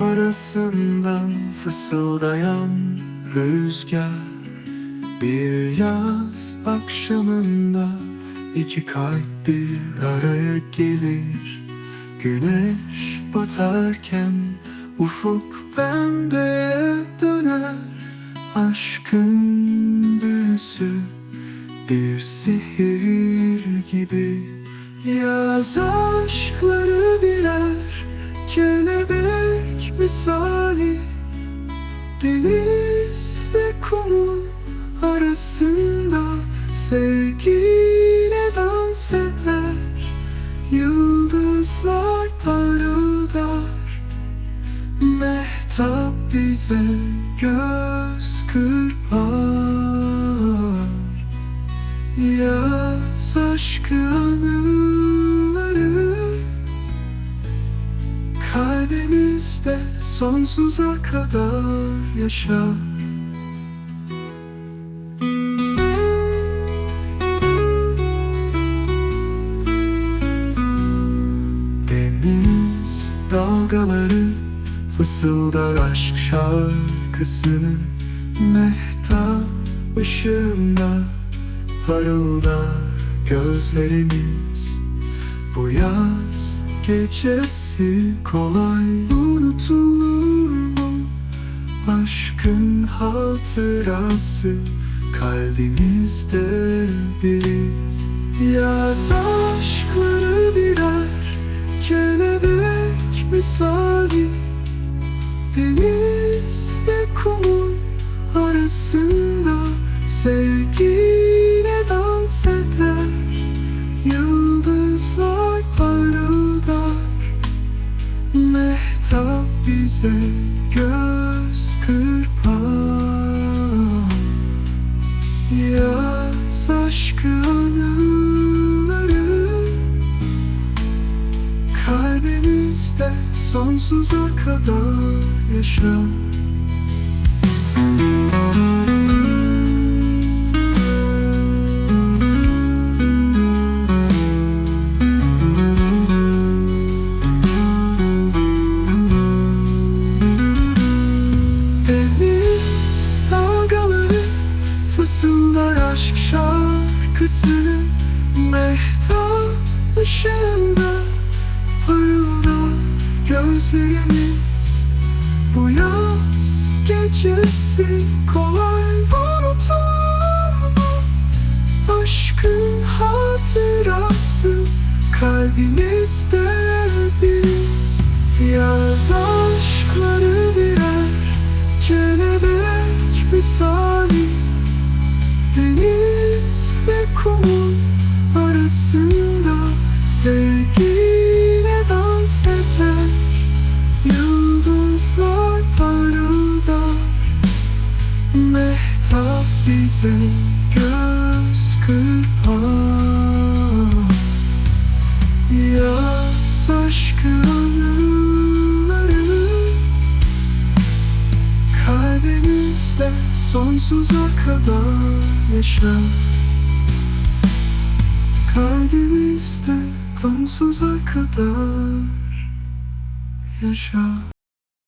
arasından fısıldayan rüzgar. Bir yaz akşamında iki kalp bir araya gelir. Güneş batarken ufuk pembeye döner. Aşkın büyüsü bir sihir gibi. Yaz aşkları birer kelebek misali Deniz ve kumun arasında sevgiyle dans eder. Yıldızlar parıldar Mehtap bize göz kırpar. Yaz aşkı anıları Kalbimizde sonsuza kadar yaşar Deniz dalgaları fısıldar aşk şarkısını Mehtap ışığında parıldar gözlerimiz. Bu yaz gecesi kolay unutulur mu? Aşkın hatırası kalbimizde biriz. Yaz aşkları birer kelebek misali. Deniz ve kumun arasında sevgiyle dans eder bize göz kırpar Yaz aşkı anıları. Kalbimizde sonsuza kadar yaşar şarkısını Mehtap ışığında gözlerimiz Bu yaz gecesi kolay unutulur mu? Aşkın hatırası kalbimizde arasında sevgiyle dans eder. Yıldızlar parıldar. Mehtap bize göz kırpar. Yaz aşkı anıları. Kalbimizde sonsuza kadar yaşar Kalbimizde sonsuza kadar yaşar